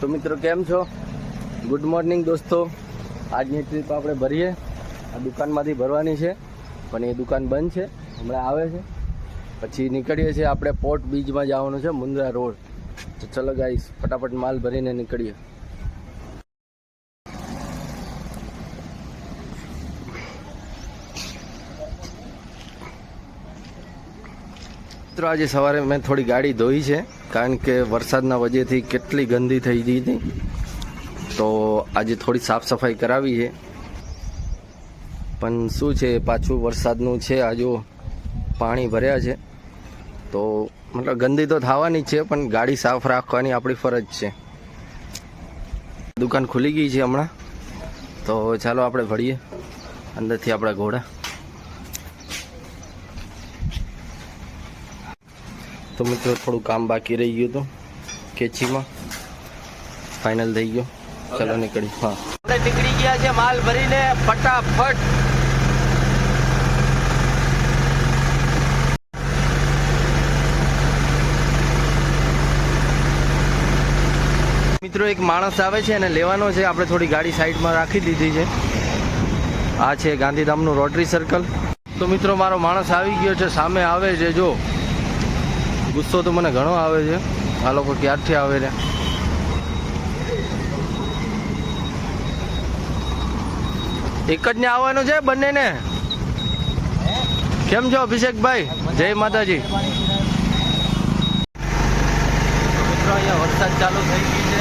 તો મિત્રો, કેમ છો? ગુડ મોર્નિંગ દોસ્તો. આજની ટ્રીપ આપણે ભરીએ. આ દુકાનમાંથી ભરવાની છે, પણ એ દુકાન બંધ છે. હમણાં આવે છે. પછી નીકળીએ છીએ આપણે પોર્ટ બીચમાં જવાનું છે, મુન્દ્રા રોડ. તો ચલો ગાઈસ ફટાફટ માલ ભરીને નીકળીએ. મિત્રો, આજે સવારે મેં થોડી ગાડી ધોઈ છે. કારણ કે વરસાદના વજેથી કેટલી ગંદી થઈ ગઈ હતી. તો આજે થોડી સાફ સફાઈ કરાવી છે. પણ શું છે, પાછું વરસાદનું છે આજુ પાણી ભર્યા છે. તો મતલબ ગંદી તો થવાની છે, પણ ગાડી સાફ રાખવાની આપણી ફરજ છે. દુકાન ખુલી ગઈ છે હમણાં. તો ચાલો આપણે ભળીએ અંદરથી આપણા ઘોડા. તો મિત્રો થોડું કામ બાકી રહી ગયું હતું. કેચીમાં. ફાઇનલ થઈ ગયો. ચલો નીકળી. હા. આપણે નીકળી ગયા છે માલ ભરીને ફટાફટ. મિત્રો એક માણસ આવે છે અને લેવાનો છે. આપણે થોડી ગાડી સાઈડમાં રાખી દીધી છે. આ છે ગાંધીધામનું રોટરી સર્કલ તો મિત્રો મારો માણસ આવી ગયો છે. સામે આવે છે જો. ગુસ્સો તો મને ઘણો આવે છે. આ લોકો ક્યારથી આવે છે એક જ ને આવવાનું છે બંનેને? કેમ છો અભિષેકભાઈ? જય માતાજી. મિત્રો, અહીંયા વરસાદ ચાલુ થઈ ગઈ છે.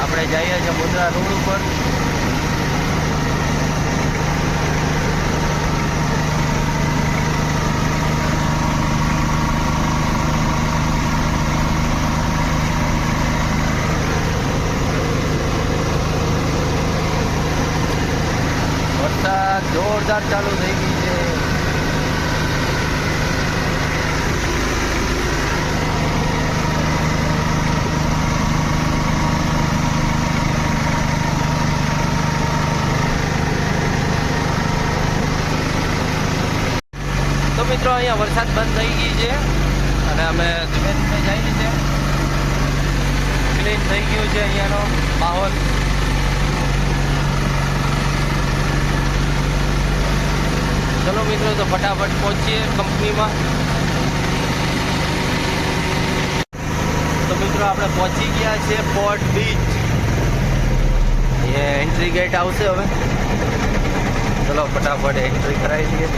આપણે જઈએ છીએ મુદ્રા રોડ ઉપર. વરસાદ જોરદાર ચાલુ થઈ ગઈ છે. તો મિત્રો, અહીંયા વરસાદ બંધ થઈ ગઈ છે અને અમે ધીમે ધીમે જઈએ છીએ ક્લીન થઈ ગયું છે અહીંયાનો માહોલ ચલો મિત્રો, તો ફટાફટ પહોંચીએ કંપનીમાં. તો મિત્રો, આપણે પહોંચી ગયા છે પોર્ટ બીચ એ એન્ટ્રી ગેટ આવશે હવે. ચલો, ફટાફટ એન્ટ્રી કરાવી દઈએ.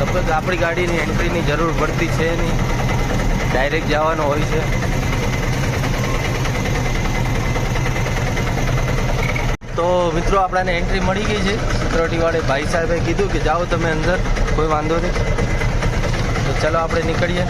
લગભગ આપણી ગાડીની એન્ટ્રીની જરૂર પડતી છે નહીં. ડાયરેક્ટ જવાનું હોય છે. તો મિત્રો, આપણાને એન્ટ્રી મળી ગઈ છે. સિક્યોરિટીવાળે ભાઈ સાહેબે કીધું કે જાઓ તમે અંદર, કોઈ વાંધો નહીં. તો ચલો આપણે નીકળીએ.